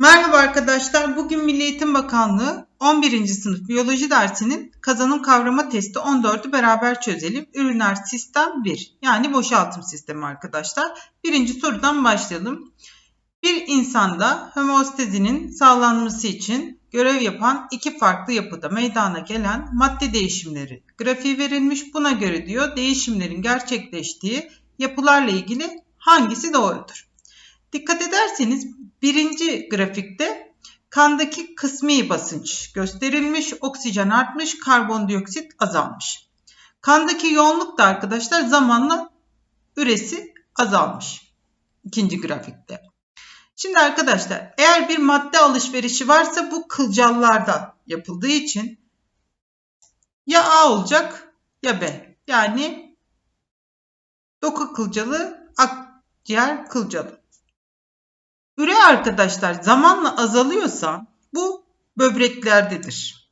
Merhaba arkadaşlar. Bugün Milli Eğitim Bakanlığı 11. sınıf biyoloji dersinin kazanım kavrama testi 14'ü beraber çözelim. Üriner sistem 1 yani boşaltım sistemi arkadaşlar. Birinci sorudan başlayalım. Bir insanda homeostazinin sağlanması için görev yapan iki farklı yapıda meydana gelen madde değişimleri grafiği verilmiş. Buna göre diyor değişimlerin gerçekleştiği yapılarla ilgili hangisi doğrudur? Dikkat ederseniz birinci grafikte kandaki kısmi basınç gösterilmiş, oksijen artmış, karbondioksit azalmış. Kandaki yoğunluk da arkadaşlar zamanla üresi azalmış. İkinci grafikte. Şimdi arkadaşlar eğer bir madde alışverişi varsa bu kılcallarda yapıldığı için ya A olacak ya B. Yani doku kılcalı, akciğer kılcalı. Üre arkadaşlar zamanla azalıyorsa bu böbreklerdedir.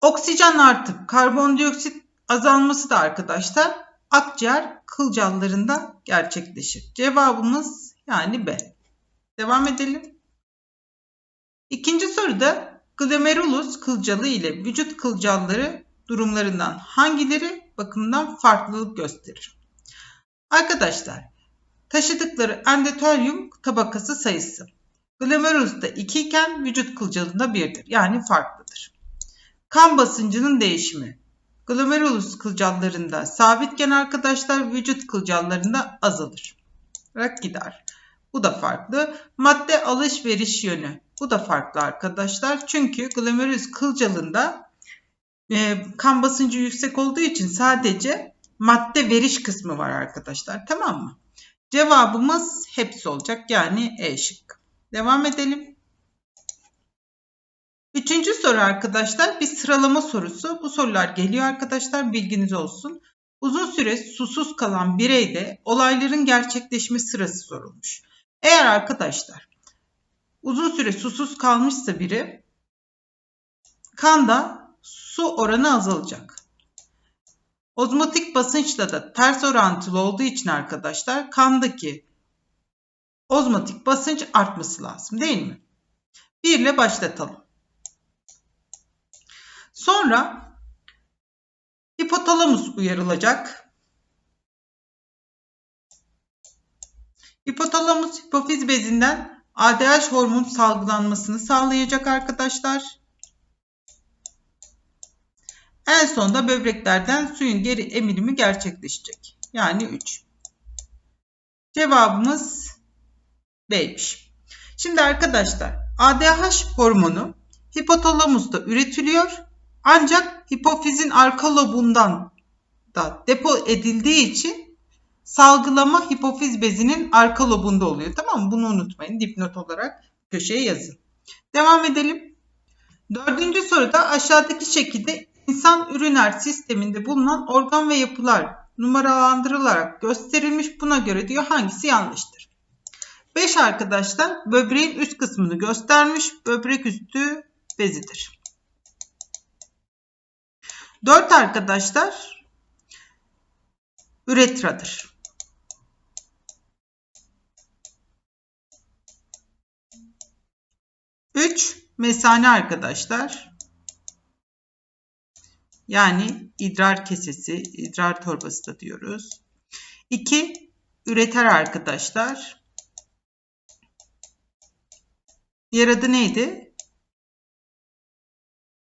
Oksijen artıp karbondioksit azalması da arkadaşlar akciğer kılcallarında gerçekleşir. Cevabımız yani B. Devam edelim. İkinci soruda glomerulus kılcalı ile vücut kılcalları durumlarından hangileri bakımından farklılık gösterir? Arkadaşlar taşıdıkları endoteryum tabakası sayısı glomerulusta 2 iken vücut kılcalında 1'dir. Yani farklıdır. Kan basıncının değişimi glomerulus kılcallarında sabitken arkadaşlar vücut kılcallarında azalır. Rak gider. Bu da farklı. Madde alışveriş yönü. Bu da farklı arkadaşlar. Çünkü glomerulus kılcalında e, kan basıncı yüksek olduğu için sadece madde veriş kısmı var arkadaşlar. Tamam mı? Cevabımız hepsi olacak. Yani E şıkkı. Devam edelim. Üçüncü soru arkadaşlar bir sıralama sorusu. Bu sorular geliyor arkadaşlar bilginiz olsun. Uzun süre susuz kalan bireyde olayların gerçekleşme sırası sorulmuş. Eğer arkadaşlar uzun süre susuz kalmışsa biri kanda su oranı azalacak. Ozmotik basınçla da ters orantılı olduğu için arkadaşlar kandaki ozmotik basınç artması lazım değil mi? Bir ile başlatalım. Sonra hipotalamus uyarılacak. Hipotalamus hipofiz bezinden ADH hormon salgılanmasını sağlayacak arkadaşlar. En sonunda böbreklerden suyun geri emilimi gerçekleşecek. Yani 3. Cevabımız B'ymiş. Şimdi arkadaşlar ADH hormonu hipotalamusta üretiliyor ancak hipofizin arka lobundan da depo edildiği için salgılama hipofiz bezinin arka lobunda oluyor. Tamam mı? Bunu unutmayın. Dipnot olarak köşeye yazın. Devam edelim. Dördüncü soruda aşağıdaki şekilde insan üriner sisteminde bulunan organ ve yapılar numaralandırılarak gösterilmiş. Buna göre diyor hangisi yanlıştır? 5 arkadaşlar böbreğin üst kısmını göstermiş. Böbrek üstü bezidir. 4 arkadaşlar üretradır. 3 mesane arkadaşlar. Yani idrar kesesi, idrar torbası da diyoruz. 2 üreter arkadaşlar. Diğer adı neydi?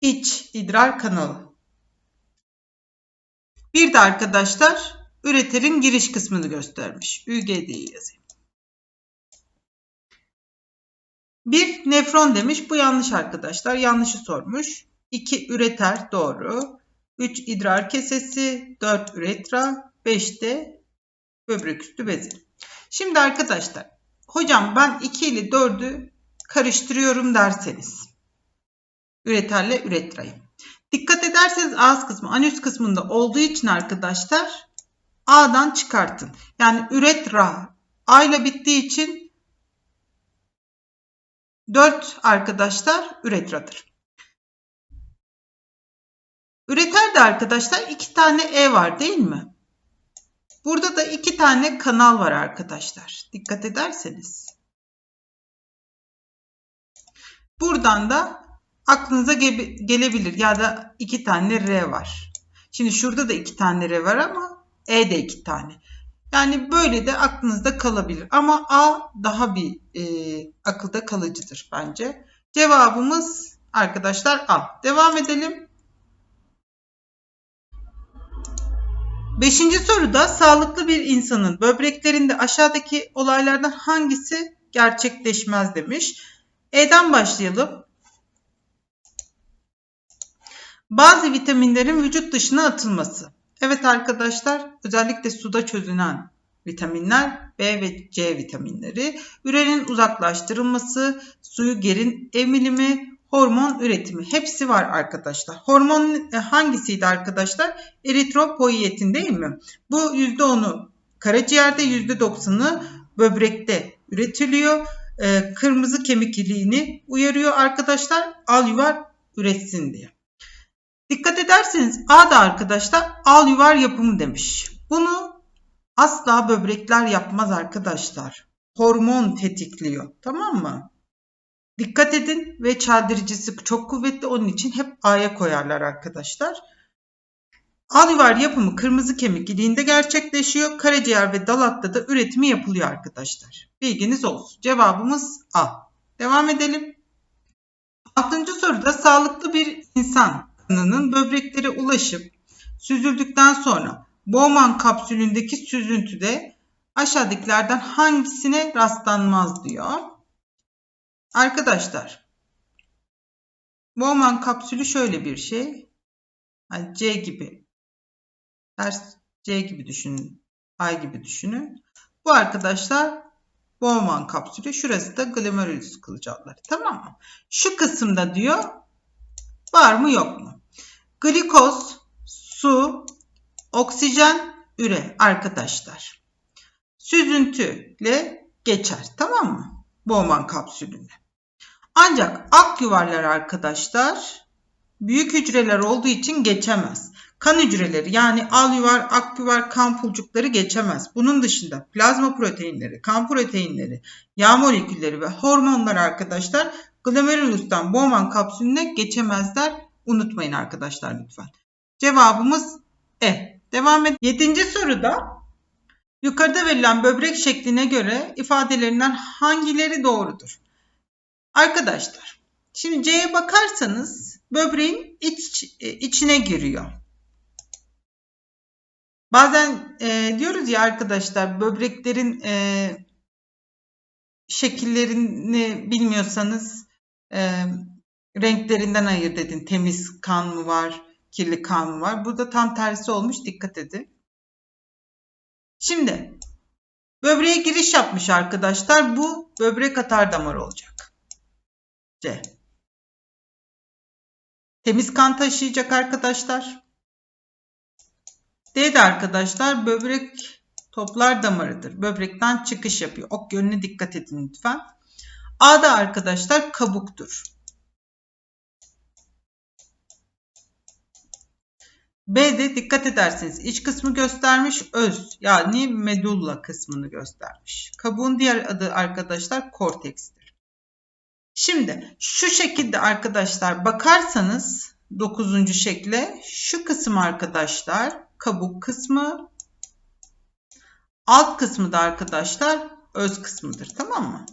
İç idrar kanalı. Bir de arkadaşlar üreterin giriş kısmını göstermiş. ÜGD'yi yazayım. Bir nefron demiş. Bu yanlış arkadaşlar. Yanlışı sormuş. 2 üreter doğru. 3 idrar kesesi, 4 üretra, 5 de böbrek üstü bezi. Şimdi arkadaşlar hocam ben 2 ile 4'ü karıştırıyorum derseniz üreterle üretrayı. Dikkat ederseniz ağız kısmı anüs kısmında olduğu için arkadaşlar A'dan çıkartın. Yani üretra A ile bittiği için 4 arkadaşlar üretradır. Üreter de arkadaşlar iki tane E var değil mi? Burada da iki tane kanal var arkadaşlar. Dikkat ederseniz. Buradan da aklınıza ge- gelebilir ya da iki tane R var. Şimdi şurada da iki tane R var ama E de iki tane. Yani böyle de aklınızda kalabilir. Ama A daha bir e, akılda kalıcıdır bence. Cevabımız arkadaşlar A. Devam edelim. Beşinci soruda sağlıklı bir insanın böbreklerinde aşağıdaki olaylardan hangisi gerçekleşmez demiş. E'den başlayalım. Bazı vitaminlerin vücut dışına atılması. Evet arkadaşlar özellikle suda çözünen vitaminler B ve C vitaminleri, ürenin uzaklaştırılması, suyu geri emilimi, hormon üretimi hepsi var arkadaşlar. Hormon hangisiydi arkadaşlar? Eritropoietin değil mi? Bu %10'u karaciğerde %90'ı böbrekte üretiliyor. Ee, kırmızı kemik iliğini uyarıyor arkadaşlar al yuvar üretsin diye. Dikkat ederseniz A da arkadaşlar al yuvar yapımı demiş. Bunu asla böbrekler yapmaz arkadaşlar. Hormon tetikliyor. Tamam mı? Dikkat edin ve çeldiricisi çok kuvvetli onun için hep A'ya koyarlar arkadaşlar. Al yuvar yapımı kırmızı kemik iliğinde gerçekleşiyor. Karaciğer ve dalakta da üretimi yapılıyor arkadaşlar. Bilginiz olsun. Cevabımız A. Devam edelim. Altıncı soruda sağlıklı bir insan kanının böbreklere ulaşıp süzüldükten sonra Bowman kapsülündeki süzüntüde aşağıdakilerden hangisine rastlanmaz diyor. Arkadaşlar Bowman kapsülü şöyle bir şey. Yani C gibi. Ters C gibi düşünün. Ay gibi düşünün. Bu arkadaşlar Bowman kapsülü. Şurası da glomerulus kılcalları. Tamam mı? Şu kısımda diyor var mı yok mu? Glikoz, su, oksijen, üre arkadaşlar. Süzüntüyle geçer. Tamam mı? Bowman kapsülünde. Ancak ak yuvarlar arkadaşlar büyük hücreler olduğu için geçemez. Kan hücreleri yani al yuvar, ak yuvar, kan pulcukları geçemez. Bunun dışında plazma proteinleri, kan proteinleri, yağ molekülleri ve hormonlar arkadaşlar glomerulustan Bowman kapsülüne geçemezler. Unutmayın arkadaşlar lütfen. Cevabımız E. Devam et. Yedinci soruda yukarıda verilen böbrek şekline göre ifadelerinden hangileri doğrudur? Arkadaşlar şimdi C'ye bakarsanız böbreğin iç, içine giriyor. Bazen e, diyoruz ya arkadaşlar böbreklerin e, şekillerini bilmiyorsanız e, renklerinden ayırt edin. Temiz kan mı var, kirli kan mı var? Burada tam tersi olmuş. Dikkat edin. Şimdi böbreğe giriş yapmış arkadaşlar. Bu böbrek atar damarı olacak. C. Temiz kan taşıyacak arkadaşlar. D de arkadaşlar böbrek toplar damarıdır. Böbrekten çıkış yapıyor. Ok yönüne dikkat edin lütfen. A da arkadaşlar kabuktur. B'de dikkat ederseniz iç kısmı göstermiş, öz yani medulla kısmını göstermiş. Kabuğun diğer adı arkadaşlar kortekstir. Şimdi şu şekilde arkadaşlar bakarsanız 9. şekle şu kısım arkadaşlar kabuk kısmı alt kısmı da arkadaşlar öz kısmıdır tamam mı?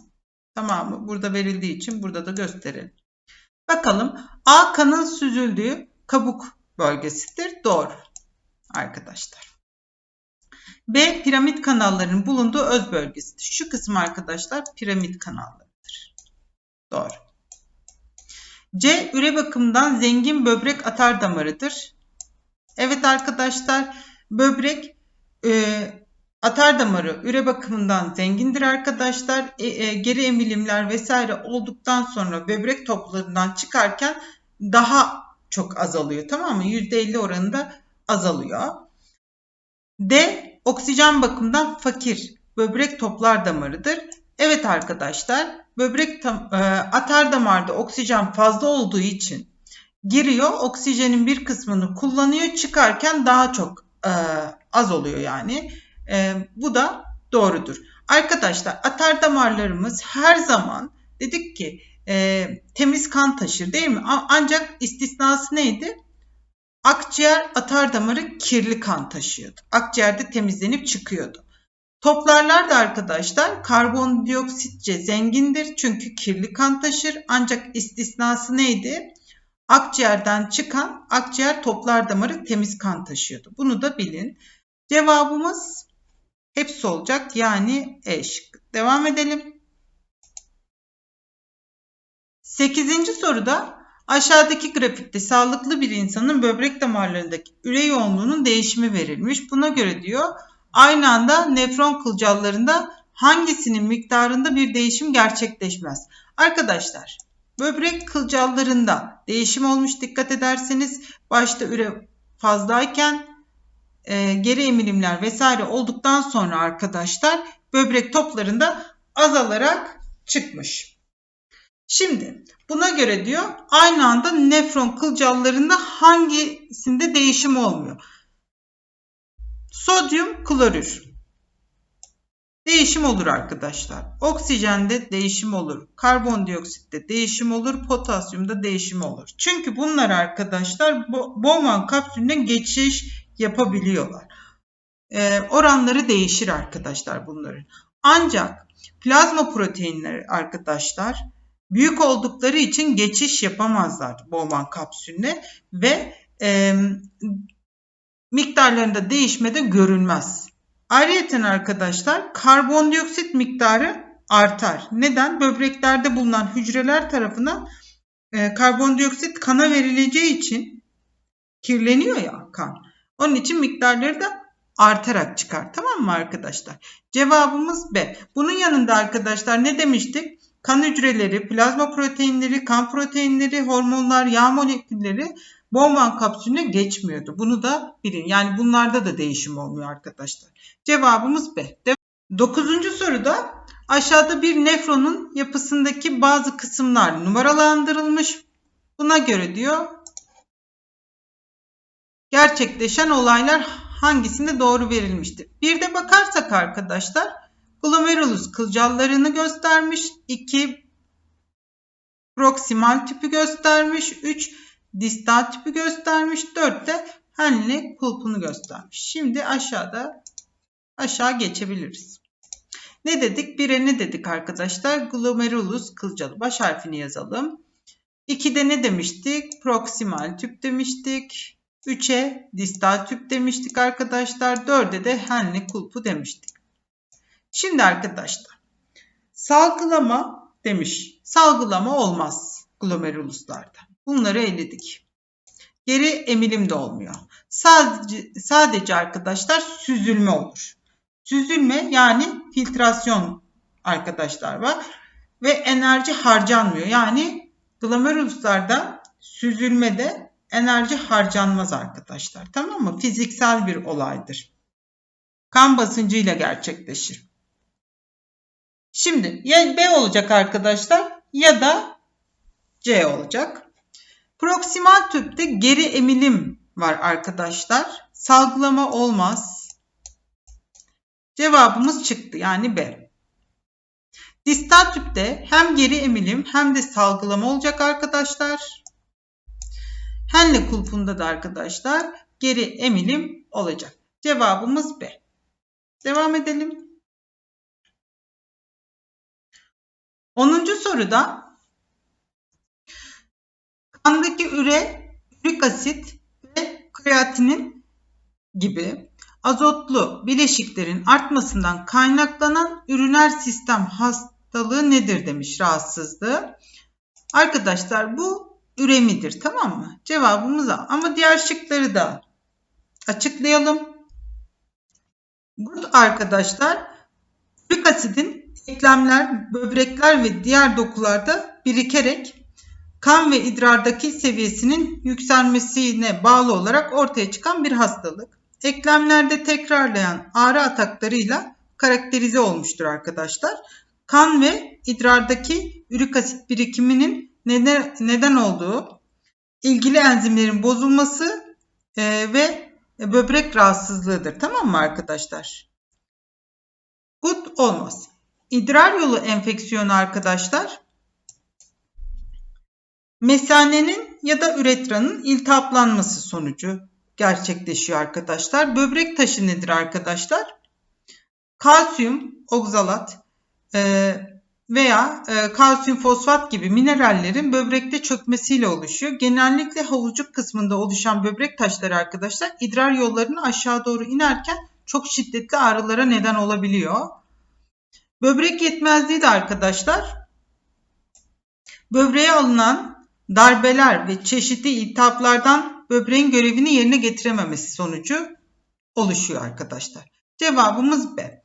Tamam mı? Burada verildiği için burada da gösterelim. Bakalım A kanın süzüldüğü kabuk bölgesidir. Doğru arkadaşlar. B piramit kanallarının bulunduğu öz bölgesidir. Şu kısım arkadaşlar piramit kanallarıdır. Doğru. C üre bakımından zengin böbrek atar damarıdır. Evet arkadaşlar böbrek e, atar damarı üre bakımından zengindir arkadaşlar. E, e, geri emilimler vesaire olduktan sonra böbrek toplarından çıkarken daha çok azalıyor tamam mı? %50 oranında azalıyor. D oksijen bakımından fakir böbrek toplar damarıdır. Evet arkadaşlar böbrek tam, e, atar damarda oksijen fazla olduğu için giriyor oksijenin bir kısmını kullanıyor çıkarken daha çok e, az oluyor yani. E, bu da doğrudur. Arkadaşlar atar damarlarımız her zaman dedik ki e, temiz kan taşır değil mi? Ancak istisnası neydi? Akciğer atar damarı kirli kan taşıyordu. Akciğerde temizlenip çıkıyordu. Toplarlar da arkadaşlar karbondioksitçe zengindir çünkü kirli kan taşır ancak istisnası neydi? Akciğerden çıkan akciğer toplar damarı temiz kan taşıyordu. Bunu da bilin. Cevabımız hepsi olacak yani E şıkkı. Devam edelim. Sekizinci soruda aşağıdaki grafikte sağlıklı bir insanın böbrek damarlarındaki üre yoğunluğunun değişimi verilmiş. Buna göre diyor aynı anda nefron kılcallarında hangisinin miktarında bir değişim gerçekleşmez? Arkadaşlar böbrek kılcallarında değişim olmuş dikkat ederseniz başta üre fazlayken e, geri emilimler vesaire olduktan sonra arkadaşlar böbrek toplarında azalarak çıkmış. Şimdi buna göre diyor aynı anda nefron kılcallarında hangisinde değişim olmuyor? Sodyum klorür. Değişim olur arkadaşlar. Oksijende değişim olur. Karbondioksitte değişim olur. Potasyumda değişim olur. Çünkü bunlar arkadaşlar Bowman kapsülüne geçiş yapabiliyorlar. E, oranları değişir arkadaşlar bunların. Ancak plazma proteinleri arkadaşlar büyük oldukları için geçiş yapamazlar Bowman kapsülüne ve e, miktarlarında değişme de görülmez. Ayrıca arkadaşlar karbondioksit miktarı artar. Neden? Böbreklerde bulunan hücreler tarafından e, karbondioksit kana verileceği için kirleniyor ya kan. Onun için miktarları da artarak çıkar. Tamam mı arkadaşlar? Cevabımız B. Bunun yanında arkadaşlar ne demiştik? Kan hücreleri, plazma proteinleri, kan proteinleri, hormonlar, yağ molekülleri Bowman kapsülüne geçmiyordu. Bunu da bilin. Yani bunlarda da değişim olmuyor arkadaşlar. Cevabımız B. Dokuzuncu soruda aşağıda bir nefronun yapısındaki bazı kısımlar numaralandırılmış. Buna göre diyor gerçekleşen olaylar hangisinde doğru verilmiştir? Bir de bakarsak arkadaşlar glomerulus kılcallarını göstermiş. 2 proksimal tipi göstermiş. 3 distal tipi göstermiş. 4 de Henle kulpunu göstermiş. Şimdi aşağıda aşağı geçebiliriz. Ne dedik? Bire ne dedik arkadaşlar? Glomerulus kılcalı. Baş harfini yazalım. 2'de ne demiştik? Proksimal tüp demiştik. 3'e distal tüp demiştik arkadaşlar. 4'e de Henle kulpu demiştik. Şimdi arkadaşlar salgılama demiş. Salgılama olmaz glomeruluslarda. Bunları eledik. Geri emilim de olmuyor. Sadece, sadece arkadaşlar süzülme olur. Süzülme yani filtrasyon arkadaşlar var. Ve enerji harcanmıyor. Yani glomeruluslarda süzülmede enerji harcanmaz arkadaşlar. Tamam mı? Fiziksel bir olaydır. Kan basıncıyla gerçekleşir. Şimdi ya B olacak arkadaşlar ya da C olacak. Proksimal tüpte geri emilim var arkadaşlar. Salgılama olmaz. Cevabımız çıktı yani B. Distal tüpte hem geri emilim hem de salgılama olacak arkadaşlar. Henle kulpunda da arkadaşlar geri emilim olacak. Cevabımız B. Devam edelim. 10. soruda Kandaki üre, ürik asit ve kreatinin gibi azotlu bileşiklerin artmasından kaynaklanan üriner sistem hastalığı nedir demiş rahatsızlığı. Arkadaşlar bu üremidir tamam mı? Cevabımız A. Ama diğer şıkları da açıklayalım. Bu arkadaşlar ürik asidin eklemler, böbrekler ve diğer dokularda birikerek kan ve idrardaki seviyesinin yükselmesine bağlı olarak ortaya çıkan bir hastalık. Eklemlerde tekrarlayan ağrı ataklarıyla karakterize olmuştur arkadaşlar. Kan ve idrardaki ürik asit birikiminin neden, olduğu, ilgili enzimlerin bozulması e, ve böbrek rahatsızlığıdır. Tamam mı arkadaşlar? Gut olmaz. İdrar yolu enfeksiyonu arkadaşlar mesanenin ya da üretranın iltihaplanması sonucu gerçekleşiyor arkadaşlar. Böbrek taşı nedir arkadaşlar? Kalsiyum oksalat e, veya e, kalsiyum fosfat gibi minerallerin böbrekte çökmesiyle oluşuyor. Genellikle havucuk kısmında oluşan böbrek taşları arkadaşlar idrar yollarını aşağı doğru inerken çok şiddetli ağrılara neden olabiliyor. Böbrek yetmezliği de arkadaşlar böbreğe alınan darbeler ve çeşitli iltihaplardan böbreğin görevini yerine getirememesi sonucu oluşuyor arkadaşlar. Cevabımız B.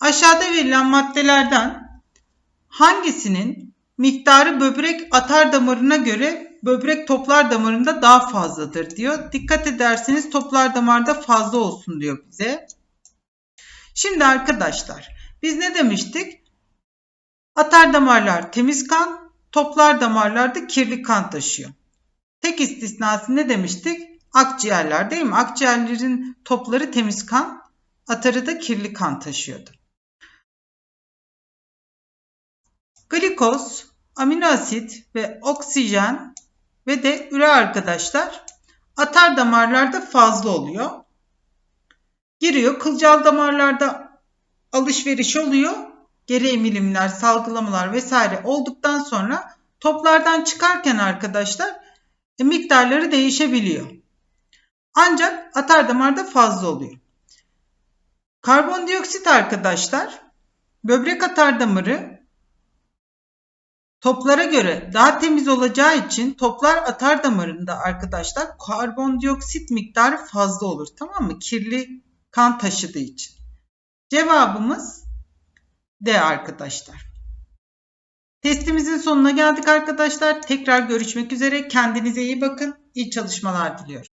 Aşağıda verilen maddelerden hangisinin miktarı böbrek atar damarına göre böbrek toplar damarında daha fazladır diyor. Dikkat ederseniz toplar damarda fazla olsun diyor bize. Şimdi arkadaşlar biz ne demiştik? Atar damarlar temiz kan, toplar damarlarda kirli kan taşıyor. Tek istisnası ne demiştik? Akciğerler değil mi? Akciğerlerin topları temiz kan, atarı da kirli kan taşıyordu. Glikoz, amino asit ve oksijen ve de üre arkadaşlar atar damarlarda fazla oluyor. Giriyor. Kılcal damarlarda alışveriş oluyor. Geri emilimler, salgılamalar vesaire olduktan sonra toplardan çıkarken arkadaşlar e, miktarları değişebiliyor. Ancak atar damarda fazla oluyor. Karbondioksit arkadaşlar böbrek atar damarı toplara göre daha temiz olacağı için toplar atar damarında arkadaşlar karbondioksit miktarı fazla olur. Tamam mı? Kirli kan taşıdığı için. Cevabımız D arkadaşlar. Testimizin sonuna geldik arkadaşlar. Tekrar görüşmek üzere. Kendinize iyi bakın. İyi çalışmalar diliyorum.